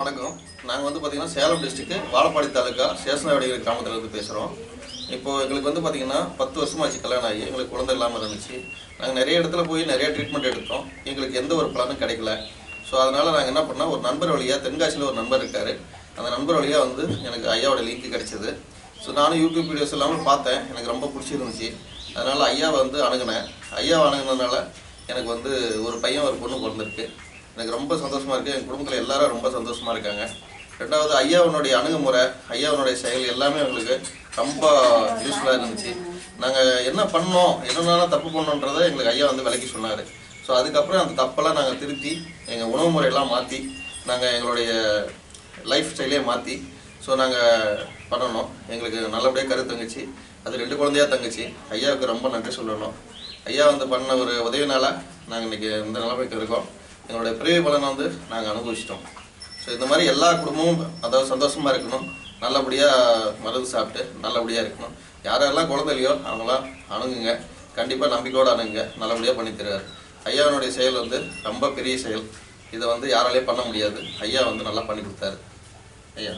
வணக்கம். நாங்கள் வந்து பார்த்தீங்கன்னா சேலம் டிஸ்ட்ரிக்ட் வாழப்பாடி தாலுக்கா சேஷனாவடிகிற கிராமத்தில் இருந்து பேசுகிறோம் இப்போது எங்களுக்கு வந்து பார்த்தீங்கன்னா பத்து வருஷமாச்சு கல்யாணம் ஆகி. எங்களுக்கு குழந்தை இல்லாமல் இருந்துச்சு. நாங்கள் நிறைய இடத்துல போய் நிறைய ட்ரீட்மெண்ட் எடுத்தோம். எங்களுக்கு எந்த ஒரு பலனும் கிடைக்கல. ஸோ அதனால் நாங்கள் என்ன பண்ணோம்? ஒரு நண்பர் வழியாக தென்காசியில் ஒரு நண்பர் இருக்கார். அந்த நண்பர் வழியாக வந்து எனக்கு ஐயாவோட லிங்க் கிடைச்சிது. ஸோ நானும் யூடியூப் வீடியோஸ் எல்லாமே பார்த்தேன். எனக்கு ரொம்ப பிடிச்சிருந்துச்சு. அதனால் ஐயாவை வந்து அணுகினேன். ஐயாவை அணுகுனதுனால எனக்கு வந்து ஒரு பையன் ஒரு பொண்ணு பிறந்திருக்கு. எனக்கு ரொம்ப சந்தோஷமா இருக்கு. என் குடும்பத்தில் எல்லாரும் ரொம்ப சந்தோஷமா இருக்காங்க. ரெண்டாவது ஐயாவனுடைய அணுகுமுறை ஐயாவனுடைய செயல் எல்லாமே எங்களுக்கு ரொம்ப யூஸ்ஃபுல்லாக இருந்துச்சு. நாங்கள் என்ன பண்ணோம் என்னென்னா தப்பு பண்ணோன்றதை எங்களுக்கு ஐயா வந்து விலைக்கு சொன்னார். ஸோ அதுக்கப்புறம் அந்த தப்பெல்லாம் நாங்கள் திருத்தி எங்கள் உணவு முறையெல்லாம் மாற்றி நாங்கள் எங்களுடைய லைஃப் ஸ்டைலே மாற்றி ஸோ நாங்கள் பண்ணணும். எங்களுக்கு நல்லபடியாக கரு தங்கச்சி. அது ரெண்டு குழந்தையா தங்கச்சி. ஐயாவுக்கு ரொம்ப நன்றி சொல்லணும். ஐயா வந்து பண்ண ஒரு உதவினால நாங்கள் இன்னைக்கு இந்த நிலைமைக்கு இருக்கோம். எங்களுடைய பிறவி பலனை வந்து நாங்கள் அனுபவிச்சிட்டோம். ஸோ இந்த மாதிரி எல்லா குடும்பமும் அதாவது சந்தோஷமாக இருக்கணும். நல்லபடியாக மருந்து சாப்பிட்டு நல்லபடியாக இருக்கணும். யாரெல்லாம் குழந்தைலையோ அவங்களாம் அணுகுங்க. கண்டிப்பாக நம்பிக்கையோடு அணுகுங்க. நல்லபடியாக பண்ணி தருவார். ஐயாவினுடைய செயல் வந்து ரொம்ப பெரிய செயல். இதை வந்து யாராலையும் பண்ண முடியாது. ஐயா வந்து நல்லா பண்ணி கொடுத்தாரு. ஐயா